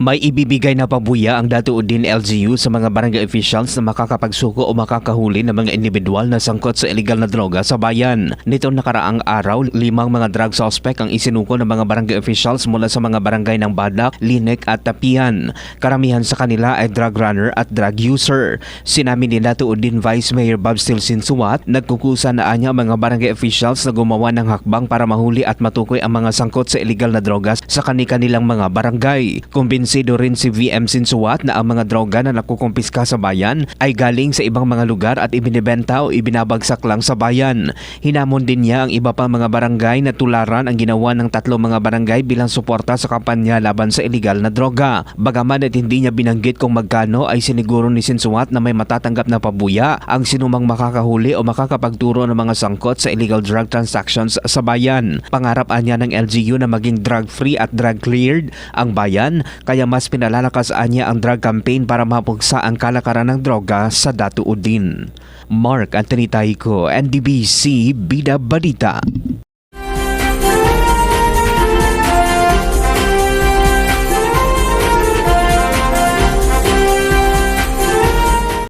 May ibibigay na pabuya ang Datuudin LGU sa mga barangay officials na makakapagsuko o makakahuli ng mga individual na sangkot sa illegal na droga sa bayan. Nitong nakaraang araw, limang mga drug suspect ang isinuko ng mga barangay officials mula sa mga barangay ng Badak, Linek at Tapian. Karamihan sa kanila ay drug runner at drug user. Sinamin ni Datuudin Vice Mayor Bob Stilson nagkukusa na anya ang mga barangay officials na gumawa ng hakbang para mahuli at matukoy ang mga sangkot sa illegal na drogas sa kani-kanilang mga barangay. Kumbinsido rin si VM Sinsuat na ang mga droga na nakukumpiska sa bayan ay galing sa ibang mga lugar at ibinibenta o ibinabagsak lang sa bayan. Hinamon din niya ang iba pang mga barangay na tularan ang ginawa ng tatlong mga barangay bilang suporta sa kampanya laban sa illegal na droga. Bagaman at hindi niya binanggit kung magkano ay siniguro ni Sinsuat na may matatanggap na pabuya ang sinumang makakahuli o makakapagturo ng mga sangkot sa illegal drug transactions sa bayan. Pangarap anya ng LGU na maging drug-free at drug-cleared ang bayan kaya mas pinalalakas anya ang drug campaign para mapugsa ang kalakaran ng droga sa Datuudin. Mark Anthony NDBC Bida Balita.